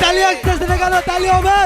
তালি আসতেছে না কেন তালি হবে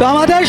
তো আমাদের